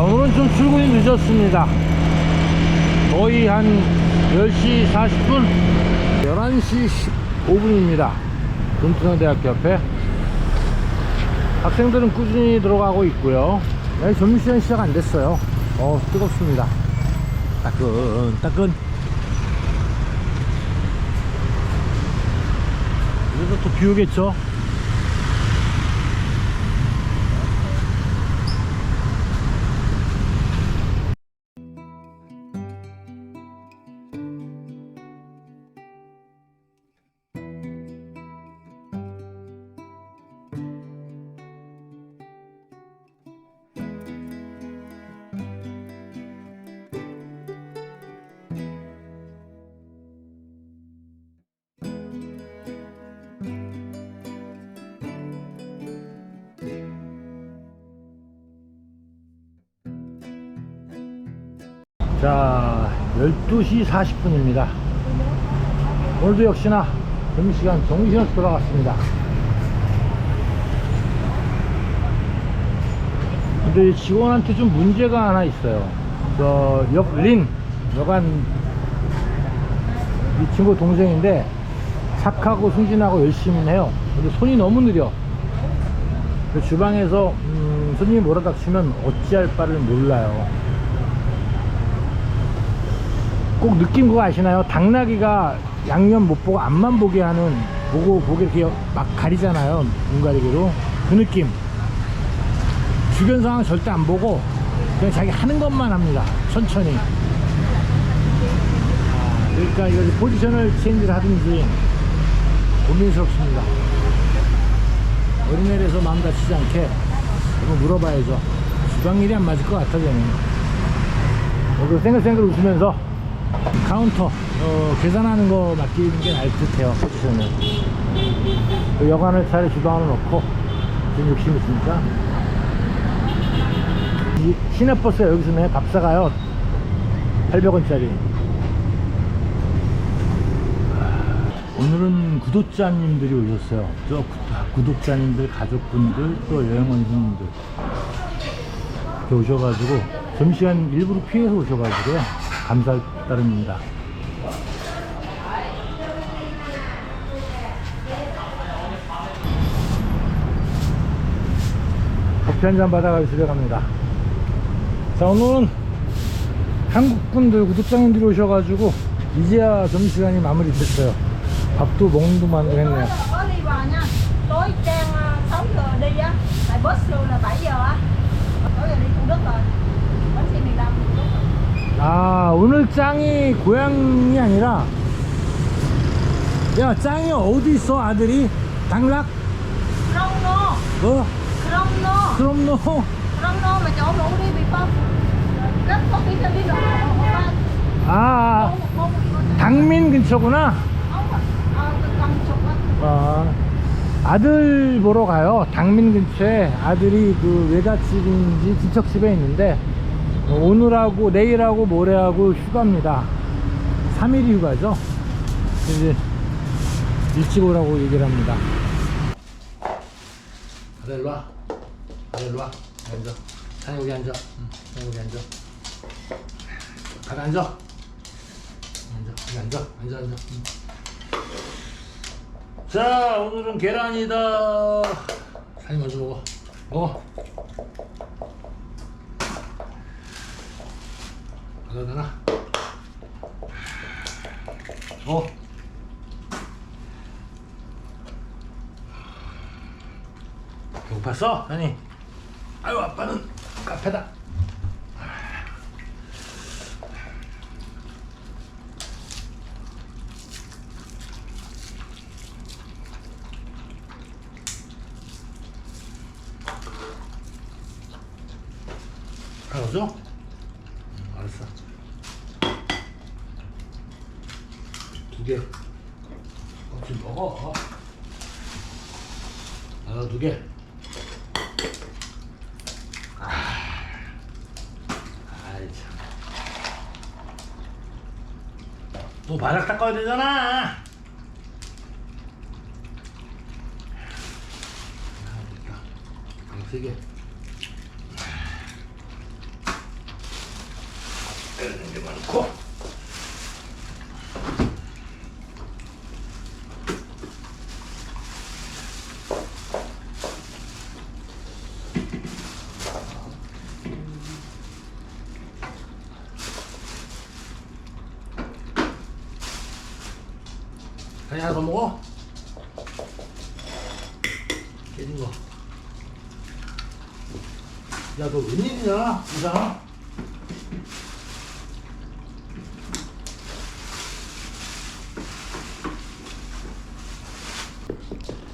자 오늘은 좀 출근이 늦었습니다. 거의 한 10시 40분 11시 15분입니다. 금천대학교 옆에. 학생들은 꾸준히 들어가고 있고요. 네, 점심시간 시작 안 됐어요. 어 뜨겁습니다. 따끈 따끈. 그래서 또 비 오겠죠 자 12시 40분입니다. 오늘도 역시나 점심시간 정시간수 돌아갔습니다. 근데 이 직원한테 좀 문제가 하나 있어요. 저 역린 여간 이 친구 동생인데 착하고 순진하고 열심히 해요. 근데 손이 너무 느려. 그 주방에서 음, 손님이 뭐라 닥치면 어찌할 바를 몰라요 꼭 느낀 거 아시나요? 당나귀가 양면 못 보고 앞만 보게 하는 보고 보게 이렇게 막 가리잖아요. 눈 가리기로. 그 느낌. 주변 상황 절대 안 보고 그냥 자기 하는 것만 합니다. 천천히. 아, 그러니까 이거 포지션을 체인지를 하든지 고민스럽습니다. 어린애라서 마음 다치지 않게 한번 물어봐야죠. 주방 일이 안 맞을 것 같아 저는. 그리고 생글생글 웃으면서 카운터 어, 계산하는 거 맡기는 게 나을 듯해요 포지션을. 그 여관을 차라리 주방으로 넣고 좀 욕심 있으니까. 이 시내버스가 여기서 내 밥 사가요. 800원짜리. 오늘은 구독자님들이 오셨어요. 저 구- 구독자님들 가족분들 또 여행 원 손님들. 이렇게 오셔가지고 점심시간 일부러 피해서 오셔가지고요 감사할 따름입니다. 커피 한 잔 받아가지고 집에 갑니다. 자 오늘은 한국분들 구독자님들이 오셔가지고 이제야 점심시간이 마무리됐어요. 밥도 먹는 동안 했네요. có đi vào nha tối trang à, 6 giờ đi á tại bus luôn là 7 giờ á 6 giờ đi Thủ Đức rồi bến xe miền Đông Thủ Đức rồi 아 오늘 짱이 고향이 아니라 야 짱이 어디 있어 아들이? 당락? 어? 그럼 너 Crono mà chỗ ngủ đi bị phong rất có khi cho đi rồi 아, 당민 근처구나? ờ từ cầm chục á 아, 아들 보러 가요. 당민 근처에 아들이 그 외갓집인지 친척집에 있는데 어, 오늘하고 내일하고 모레하고 휴가입니다. 3일 휴가죠? 이제 일찍 오라고 얘기를 합니다. 아들 일로 와. 아들 일로 와. 앉아. 산이 여기 앉아. 응, 산이 여기 앉아. 가가 앉아. 앉아. 여기 앉아. 앉아 앉아. 응. 자 오늘은 계란이다. 산이 먼저 먹어. 먹어 하나? 어? 배고팠어? 산이 아유 아빠는 카페다 하나 줘? 응, 알았어 두개 어찌 먹어 하나 두개 아이 참. 또 바닥 닦아야 되잖아. 아. 세 개. 이제 많고. 하나 더 먹어? 깨진 거. 야, 너 웬일이냐, 이상?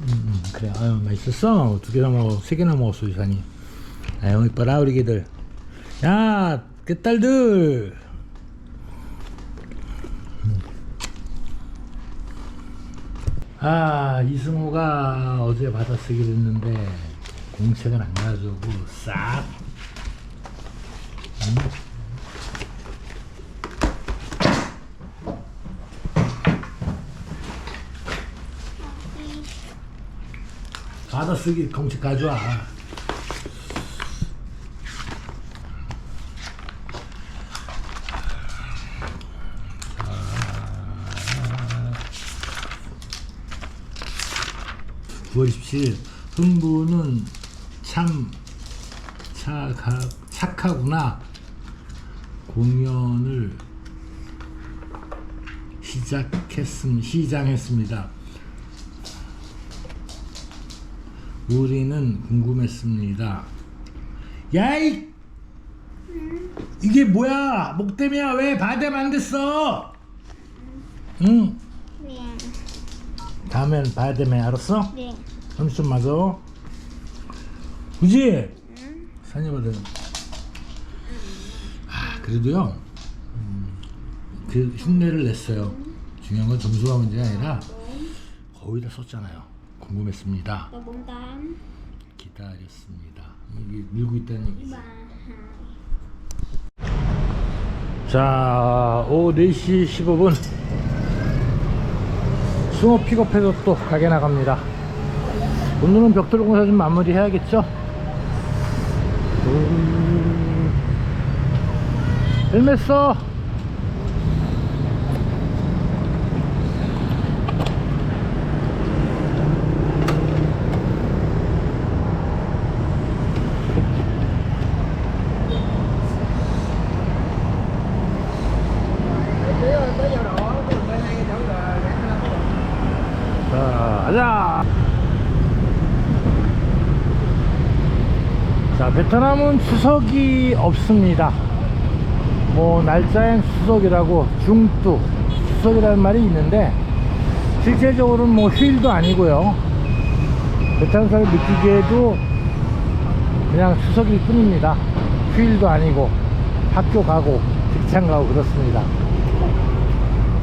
음, 그래, 아유, 맛있었어. 두 개나 먹어, 세 개나 먹었어, 이산이. 아유, 이뻐라, 우리 개들. 야, 깨딸들. 아, 이승우가 어제 받아쓰기로 했는데, 공책은 안 가지고, 싹. 음. 받아쓰기 공책 가져와. 9월 27일 흥부는 참 착하, 착하구나 공연을 시작했음 시장했습니다. 우리는 궁금했습니다. 야이 이게 뭐야 목대미야 왜 바대 안 됐어? 응 네, 다음엔 봐야 되매 알았어? 네. 삼촌 맞아 그지? 산이거든 아 그래도요. 음, 그 흉내를 냈어요. 중요한 건 점수가 문제가 아니라 거의 다 썼잖아요. 궁금했습니다. bốn tám 기다렸습니다. 이게 밀고 있다는 얘기지. hai 자, 오후 4시 15분. 숭어 픽업해서 또 가게 나갑니다. 오늘은 벽돌 공사 좀 마무리 해야겠죠? 음... 헬멧 써! 자, 가자! 자, 베트남은 추석이 없습니다. 뭐, 날짜엔 추석이라고, 중뚜, 추석이라는 말이 있는데, 실제적으로는 뭐 휴일도 아니고요. 베트남 사람 느끼기에도 그냥 추석일 뿐입니다. 휴일도 아니고, 학교 가고, 직장 가고 그렇습니다.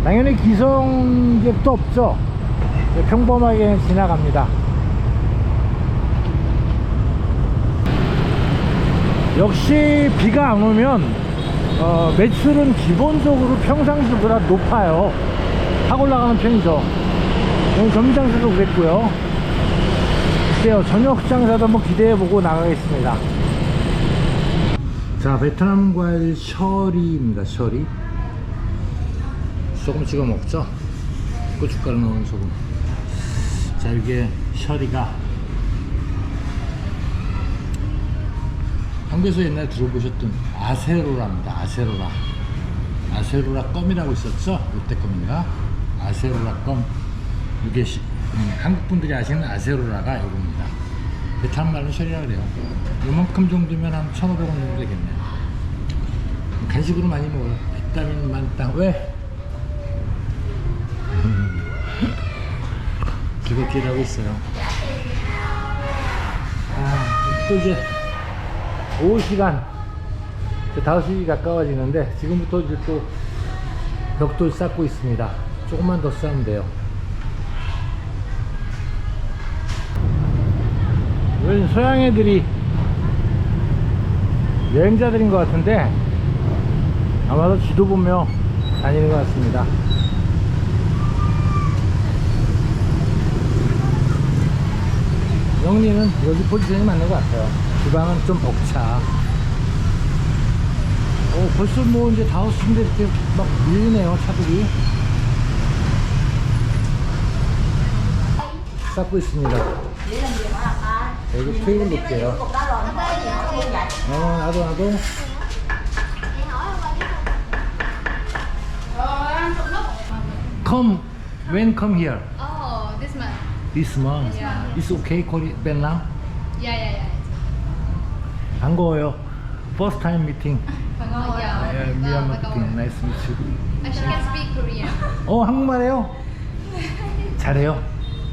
당연히 기성객도 없죠. 평범하게 지나갑니다. 역시 비가 안 오면 어, 매출은 기본적으로 평상시보다 높아요. 확 올라가는 편이죠. 오늘 점장사도 그랬고요. 글쎄요, 저녁 장사도 한번 기대해보고 나가겠습니다. 자, 베트남 과일 셔리입니다. 셔리. 소금 찍어 먹죠. 고춧가루 넣은 소금. 자, 이게 셔리가 한국에서 옛날에 들어보셨던 아세로라입니다. 아세로라. 아세로라 껌이라고 있었죠? 롯데 껌인가? 아세로라 껌. 이게 시- 음, 한국 분들이 아시는 아세로라가 이겁니다. 베트남 말로 셔리라 그래요. 요만큼 정도면 한 1,500원 정도 되겠네요. 간식으로 많이 먹어요. 비타민 만땅. 왜? 즐겁게 일하고 있어요. 아, 또 이제 오후 시간 이제 5시 가까워지는데 지금부터 이제 또 벽돌 쌓고 있습니다. 조금만 더 쌓으면 돼요. 이건 소양 애들이 여행자들인 것 같은데 아마도 지도 보며 다니는 것 같습니다. 영리는 여기 포지션이 맞는 것 같아요. 주방은 좀 벅차. 오, 어, 벌써 뭐 이제 5시인데 이렇게 막 밀리네요, 차들이. 쌓고 있습니다. 여기 테이블 vậy 어, 나도, 나도. Come, when come here? Oh, this month. This month. Yeah. It's okay, Vietnam? Yeah, yeah, yeah. 반가워요. First time meeting. Yeah, Vâng, Myanmar vâng, meeting. Nice to meet you. Actually, can speak Korean. 어, 한국말 해요? 잘해요?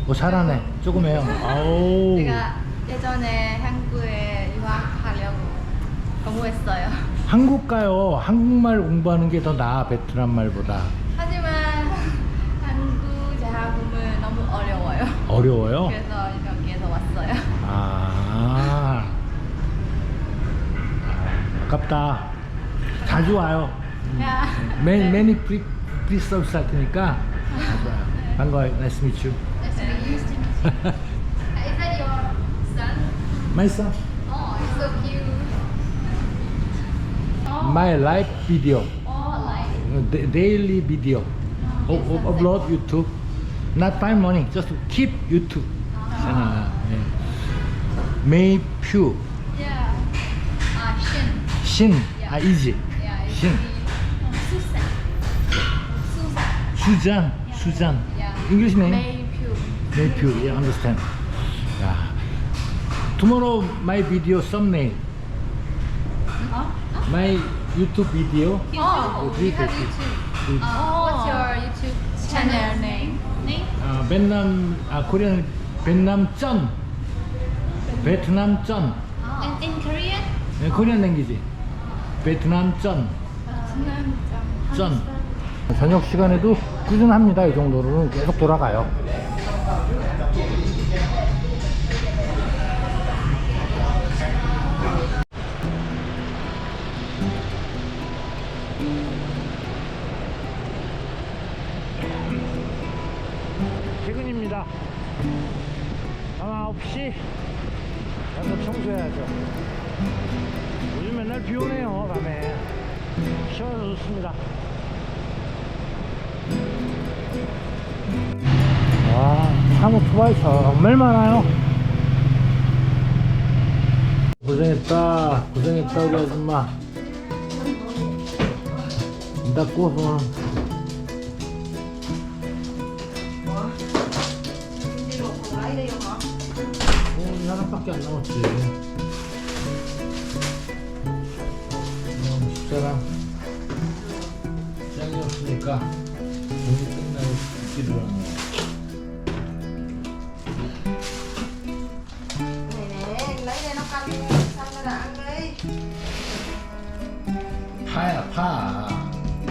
어, 잘하네. 조금 해요. 아우. 제가 예전에 한국에 유학하려고 공부했어요. 한국 가요. 한국말 공부하는 게 더 나아, 베트남 말보다. 하지만 한국 제학금은 너무 어려워요. 어려워요? 그래서 왔어요. 아. 아깝다. 자주 와요. 야. 매니, 매니 프리, 프리 서비스 할 테니까. 자주 와요. 반가워요. Nice to meet you. Nice to meet you. Is that your son? My son. Oh, it's so cute. Oh, My live video. oh like. uh, da- daily video. O- o- upload YouTube. Not find money, just keep YouTube. channel. 예. May Pugh. Ah, Shin. 신. 아, 이지. 신. the- oh, Susan. Susan. 수잔. 수잔. English name? Maypew. May Pugh. Yeah, understand. 야. Tomorrow my video thumbnail. Huh? My YouTube video. Oh, three you have fifty. YouTube. Uh, what's your YouTube channel name? Name? 아, 베트남 아 코리안 베트남 쩐. 베트남 쩐. In, in Korean? 네, 코리안 랭귀지. 베트남 쩐. 쩐. 저녁 시간에도 꾸준합니다. 이 정도로는 계속 돌아가요. 퇴근입니다. 밤 9시 가서 청소해야죠. 요즘 맨날 비 오네요. 좋습니다. 와, 참 오토바이 정말 많아요. 고생했다, 고생했다, 우리 아줌마. không hả 어, 하나밖에 안 남았지. 어, 집사람 없으니까 공이 끝나고 ăn đi 파야 파.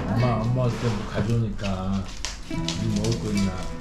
엄마 엄마 그때 뭐 가져오니까 니 먹을 거 있나?